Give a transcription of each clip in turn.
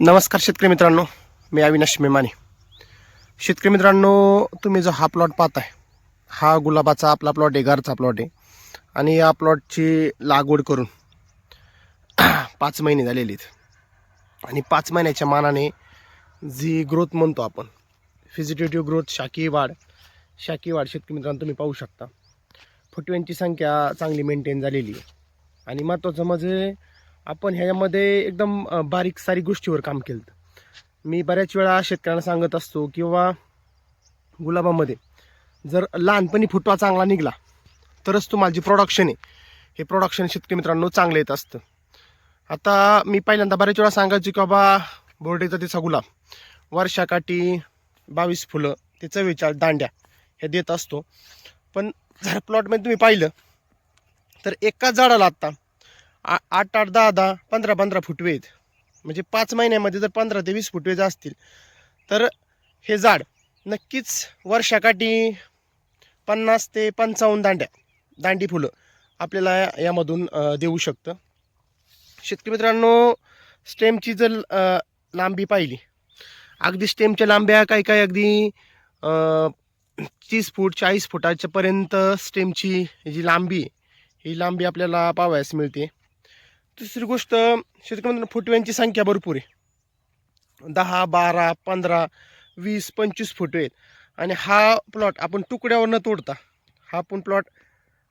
नमस्कार शेतकरी मित्रांनो मी अविनाश मेमाने. शेतकरी मित्रांनो तुम्ही जो हा प्लॉट पाहताय हा गुलाबाचा आपला प्लॉट आहे घरचा प्लॉट आहे. आणि या प्लॉटची लागवड करून पाच महिने झालेले आहेत. आणि पाच महिन्याच्या मानाने जी ग्रोथ म्हणतो आपण फिजिटेटिव्ह ग्रोथ शाकी वाढ शाकी वाढ शेतकरी मित्रांनो तुम्ही पाहू शकता. फुटव्यांची संख्या चांगली मेंटेन झालेली आहे. आणि महत्त्वाचं म्हणजे आपण ह्याच्यामध्ये एकदम बारीक सारीक गोष्टीवर काम केलं मी बऱ्याच वेळा शेतकऱ्यांना सांगत असतो किंवा गुलाबामध्ये जर लहानपणी फुटवा चांगला निघला तरच तुम्हाला जे प्रोडक्शन आहे. हे प्रोडक्शन शेतकरी मित्रांनो चांगलं येत असतं. आता मी पहिल्यांदा बऱ्याच वेळा सांगायचो की बाबा बोर्डेचा तिचा गुलाब वर्षाकाठी बावीस फुलं ते चव्वेचाळीस दांड्या हे देत असतो. पण जर प्लॉटमध्ये तुम्ही पाहिलं तर एकाच झाडाला आत्ता आ- आठ आठ दहा दहा पंधरा पंधरा फुटवे आहेत म्हणजे पाच महिन्यामध्ये जर पंधरा ते वीस फुटवेज असतील तर हे झाड नक्कीच वर्षाकाठी पन्नास ते पंचावन्न दांड्या दांडी फुलं आपल्याला यामधून देऊ शकतं. शेतकरी मित्रांनो स्टेमची जर लांबी पाहिली अगदी स्टेमच्या लांब्या काही काही अगदी तीस फूट चाळीस फुटाच्यापर्यंत स्टेमची जी लांबी ही लांबी आपल्याला पावायस मिळते. दुसरी गोष्ट शेतकऱ्यांना फुटव्यांची संख्या भरपूर आहे. दहा बारा पंधरा वीस पंचवीस फुटवे आहेत. आणि हा प्लॉट आपण तुकड्यावर न तोडता. हा आपण प्लॉट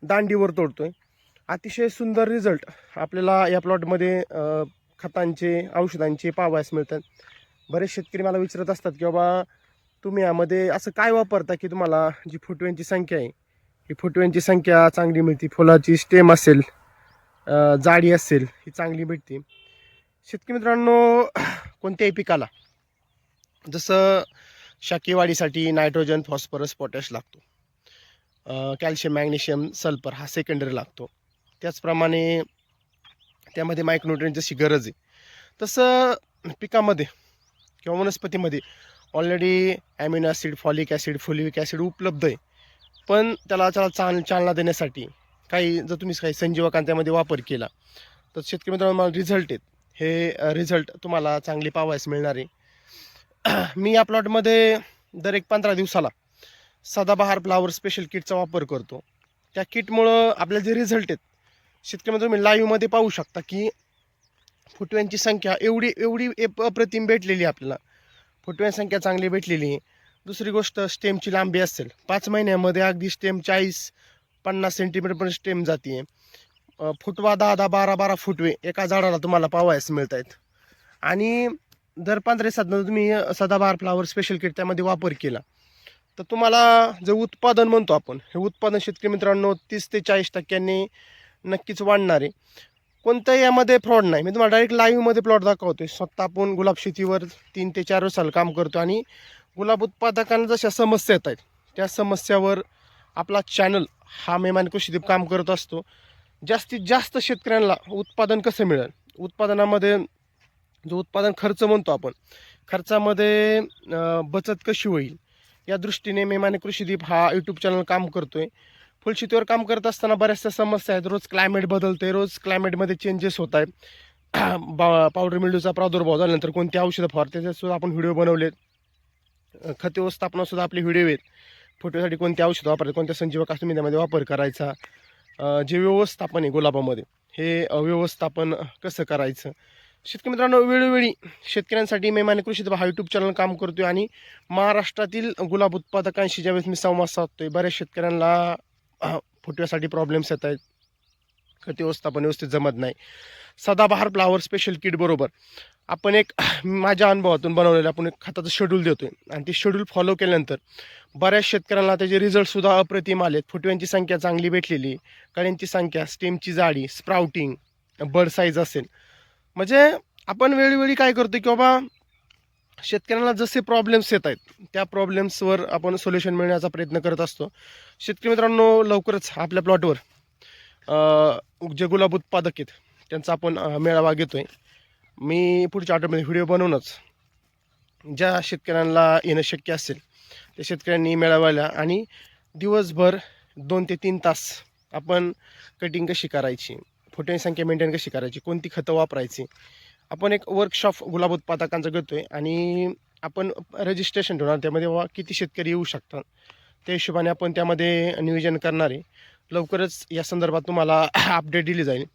दांडीवर तोडतो आहे अतिशय सुंदर रिझल्ट आपल्याला या प्लॉटमध्ये खतांचे औषधांचे पावायस मिळतात. बरेच शेतकरी मला विचारत असतात की बाबा तुम्ही यामध्ये असं काय वापरता की तुम्हाला जी फुटव्यांची संख्या आहे? ही फुटव्यांची संख्या चांगली मिळते फुलाची स्टेम असेल जाडी असेल ही चांगली भेटते. शेतकरी मित्रांनो कोणत्याही पिकाला जसं शाकेवाडीसाठी नायट्रोजन फॉस्फरस पोटॅश लागतो. कॅल्शियम मॅग्नेशियम सल्फर हा सेकंडरी लागतो. त्याचप्रमाणे त्यामध्ये मायक्रोन्युट्रियन जशी गरज आहे तसं पिकामध्ये किंवा वनस्पतीमध्ये already amino acid folic acid folic acid उपलब्ध आहे. पण त्याला त्याला चाल चालना देण्यासाठी काही जर तुम्ही काही संजीवकांच्यामध्ये वापर केला तर शेतकरी मित्रांनो मला रिझल्ट आहेत हे रिझल्ट तुम्हाला चांगले पावायस मिळणार आहे. मी या प्लॉटमध्ये दर एक पंधरा दिवसाला सदाबहार फ्लावर स्पेशल किटचा वापर करतो. त्या किटमुळं आपल्या जे रिझल्ट आहेत शेतकरी मित्रांनो तुम्ही लाईव्हमध्ये पाहू शकता की फुटव्यांची संख्या एवढी एवढी एप- अप्रतिम भेटलेली आहे आपल्याला. फुटव्यांची संख्या चांगली भेटलेली आहे. दुसरी गोष्ट स्टेमची लांबी असेल. पाच महिन्यामध्ये अगदी स्टेम चाळीस पन्नास सेंटीमीटरपर्यंत स्टेम जाते आहे फुटवा दहा दहा बारा बारा फुटवे एका झाडाला तुम्हाला पावायस मिळत आहेत आणि दर पंधरा साधनं तुम्ही सदाबहार फ्लावर स्पेशल किट त्यामध्ये वापर केला. तर तुम्हाला जे उत्पादन म्हणतो आपण हे उत्पादन शेतकरी मित्रांनो तीस ते चाळीस टक्क्यांनी नक्कीच वाढणार. आहे कोणत्याही यामध्ये फ्रॉड नाही. मी तुम्हाला डायरेक्ट लाईव्हमध्ये प्लॉट दाखवतोय. स्वतः आपण गुलाब शेतीवर तीन ते चार वर्षाला काम करतो आणि गुलाब उत्पादकांना जशा समस्या येत आहेत त्या समस्यावर आपला चॅनल हा मेहमान कृषीदीप काम करत असतो. जास्तीत जास्त शेतकऱ्यांना उत्पादन कसं मिळेल? उत्पादनामध्ये जो उत्पादन खर्च म्हणतो आपण खर्चामध्ये बचत कशी होईल? या दृष्टीने मेमाने कृषीदीप हा यूट्यूब चॅनल काम करतो आहे फुलशेतीवर काम करत असताना बऱ्याचशा समस्या आहेत. रोज क्लायमेट बदलते रोज क्लायमेटमध्ये चेंजेस होत आहेत बा पावडर मिल्डूचा प्रादुर्भाव झाल्यानंतर कोणती औषधं फवार त्याच्यासुद्धा आपण व्हिडिओ बनवलेत. अं, खत व्यवस्थापनासुद्धा आपले व्हिडिओ आहेत. फोटोसाठी कोणते औषधं वापरायचं कोणत्या संजीवक तुम्ही वापर करायचा जे व्यवस्थापन आहे गुलाबामध्ये हे व्यवस्थापन कसं करायचं? शेतकरी मित्रांनो वेळोवेळी शेतकऱ्यांसाठी मी माने कृषी हा यूट्यूब चॅनल काम करतोय आणि महाराष्ट्रातील गुलाब उत्पादकांशी ज्यावेळेस मी संवाद साधतोय बऱ्याच शेतकऱ्यांना फुटव्यासाठी प्रॉब्लेम्स येत आहेत. खत व्यवस्थापन व्यवस्थित जमत नाही. सदाबहार फ्लावर स्पेशल किट बरोबर. आपण एक माझ्या अनुभवातून बनवलेलं आपण एक खताचं शेड्यूल देतो आहे आणि ते शेड्यूल फॉलो केल्यानंतर बऱ्याच शेतकऱ्यांना त्याचे रिझल्टसुद्धा अप्रतिम आलेत. फुटव्यांची संख्या चांगली भेटलेली कळ्यांची संख्या स्टेमची जाडी स्प्राउटिंग बर्ड साईज असेल. म्हणजे आपण वेळोवेळी काय करतो की बाबा शेतकऱ्यांना जसे प्रॉब्लेम्स येत आहेत त्या प्रॉब्लेम्सवर आपण सोल्युशन मिळण्याचा प्रयत्न करत असतो. शेतकरी मित्रांनो लवकरच आपल्या प्लॉटवर जे गुलाब उत्पादक आहेत त्यांचा आपण मेळावा घेतो आहे मी पुढच्या आठवड्यामध्ये व्हिडिओ बनवूनच ज्या शेतकऱ्यांना येणं शक्य असेल त्या शेतकऱ्यांनी मेळाव्याला आणि दिवसभर दोन ते तीन तास आपण कटिंग कशी करायची फोटोची संख्या मेंटेन कशी करायची कोणती खतं वापरायची आपण एक वर्कशॉप गुलाब उत्पादकांचा घेतो आहे आणि आपण रजिस्ट्रेशन ठेवणार त्यामध्ये बाबा किती शेतकरी येऊ शकतात त्या हिशोबाने आपण त्यामध्ये नियोजन करणार आहे. लवकरच या संदर्भात तुम्हाला अपडेट दिली जाईल.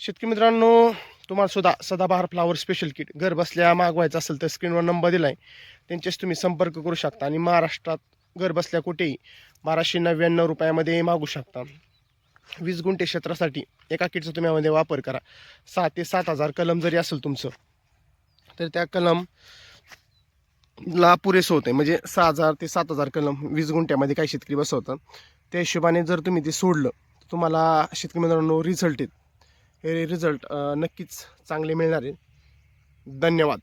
शेतकरी मित्रांनो तुम्हाला सुद्धा सदाबहार फ्लावर स्पेशल किट घर बसल्या मागवायचं असेल तर स्क्रीनवर नंबर दिला आहे त्यांच्याशी तुम्ही संपर्क करू शकता आणि महाराष्ट्रात घर बसल्या कुठेही बाराशे नव्याण्णव रुपयामध्ये मागू शकता. वीस गुंठे क्षेत्रासाठी एका किटचा तुम्ही यामध्ये वापर करा. सहा ते सात हजार कलम जरी असेल तुमचं तर त्या कलम ला पुरेसं होते म्हणजे सहा हजार ते सात हजार कलम वीस गुंठ्यामध्ये काही शेतकरी बसवतात. त्या हिशोबाने जर तुम्ही ते सोडलं तर तुम्हाला शेतकरी मित्रांनो रिझल्ट आहेत हे रिझल्ट नक्कीच चांगले मिळणार आहे. धन्यवाद.